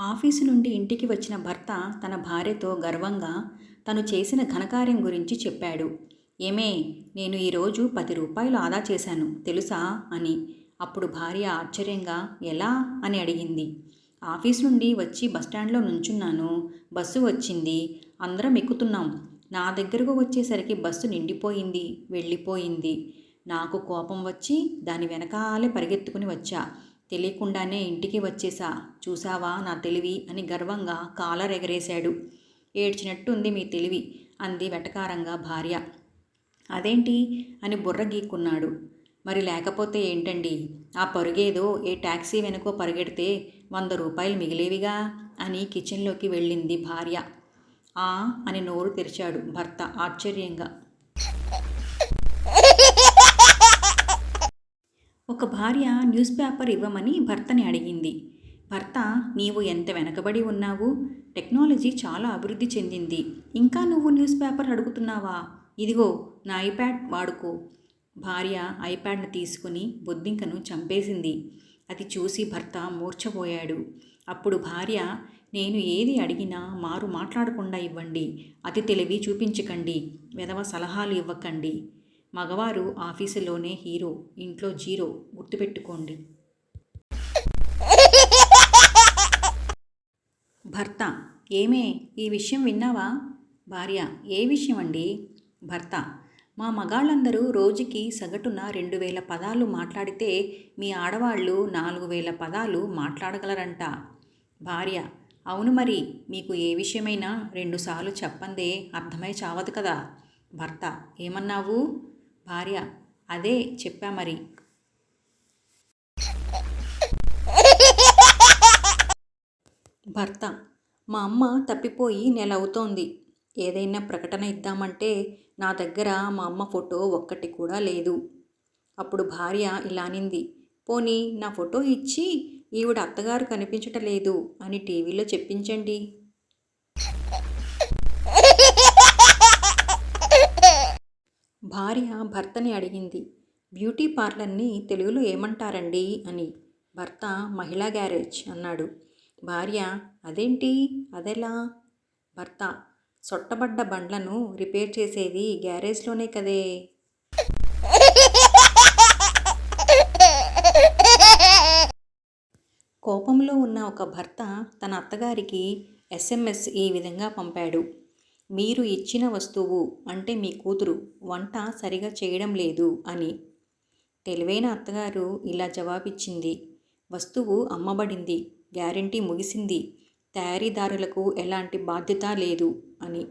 Office నుండి ఇంటికి వచ్చిన భర్త తన భార్యతో గర్వంగా తను చేసిన ఘనకార్యం గురించి చెప్పాడు. ఏమే నేను ఈరోజు పది రూపాయలు ఆదా చేశాను తెలుసా? అని. అప్పుడు భార్య ఆశ్చర్యంగా ఎలా? అని అడిగింది. ఆఫీస్ నుండి వచ్చి బస్టాండ్లో నుంచున్నాను. బస్సు వచ్చింది. అందరం ఎక్కుతున్నాం. నా దగ్గరకు వచ్చేసరికి బస్సు నిండిపోయింది వెళ్ళిపోయింది. నాకు కోపం వచ్చి దాని వెనకాలే పరిగెత్తుకుని వచ్చా. తెలియకుండానే ఇంటికి వచ్చేసా. చూసావా నా తెలివి? అని గర్వంగా కాలర్ ఎగరేశాడు ఏడ్చినట్టుంది మీ తెలివి అంది వెటకారంగా భార్య. అదేంటి? అని బుర్ర గీక్కున్నాడు. మరి లేకపోతే ఏంటండి? ఆ పరుగేదో ఏ ట్యాక్సీ వెనుకో పరిగెడితే వంద రూపాయలు మిగిలేవిగా? అని కిచెన్లోకి వెళ్ళింది భార్య. ఆ అని నోరు తెరిచాడు భర్త ఆశ్చర్యంగా. ఒక భార్య న్యూస్ పేపర్ ఇవ్వమని భర్తని అడిగింది. భర్త నీవు ఎంత వెనకబడి ఉన్నావు? టెక్నాలజీ చాలా అభివృద్ధి చెందింది. ఇంకా నువ్వు న్యూస్ పేపర్ అడుగుతున్నావా? ఇదిగో నా ఐప్యాడ్ వాడుకో. భార్య ఐప్యాడ్ను తీసుకుని బొద్దింకను చంపేసింది. అది చూసి భర్త మూర్ఛపోయాడు. అప్పుడు భార్య నేను ఏది అడిగినా మారు మాట్లాడకుండా ఇవ్వండి. అతి తెలివి చూపించకండి. వెధవ సలహాలు ఇవ్వకండి. మగవారు ఆఫీసులోనే హీరో ఇంట్లో జీరో గుర్తుపెట్టుకోండి. భర్త ఏమే ఈ విషయం విన్నావా? భార్య ఏ విషయం అండి భర్త మా మగాళ్ళందరూ రోజుకి సగటున రెండు వేల పదాలు మాట్లాడితే మీ ఆడవాళ్ళు నాలుగు వేల పదాలు మాట్లాడగలరంట. భార్య అవును మరి మీకు ఏ విషయమైనా రెండుసార్లు చెప్పందే అర్థమై చావదు కదా. భర్త ఏమన్నావు? భార్య అదే చెప్పా మరి. భర్త మా అమ్మ తప్పిపోయి నెల అవుతోంది ఏదైనా ప్రకటన ఇద్దామంటే నా దగ్గర మా అమ్మ ఫోటో ఒక్కటి కూడా లేదు. అప్పుడు భార్య ఇలా అనింది. పోనీ నా ఫోటో ఇచ్చి ఈవిడ అత్తగారు కనిపించటలేదు అని టీవీలో చెప్పించండి. భార్య భర్తని అడిగింది. బ్యూటీ పార్లర్ని తెలుగులో ఏమంటారండి అని. భర్త మహిళా గ్యారేజ్ అన్నాడు. భార్య అదేంటి? అదెలా? భర్త సొట్టబడ్డ బండ్లను రిపేర్ చేసేది గ్యారేజ్లోనే కదే? కోపంలో ఉన్న ఒక భర్త తన అత్తగారికి ఎస్ఎంఎస్ ఈ విధంగా పంపాడు. మీరు ఇచ్చిన వస్తువు అంటే మీ కూతురు వంట సరిగా చేయడం లేదు అని. తెలివైన అత్తగారు ఇలా జవాబిచ్చింది. వస్తువు అమ్మబడింది గ్యారంటీ ముగిసింది తయారీదారులకు ఎలాంటి బాధ్యత లేదు అని.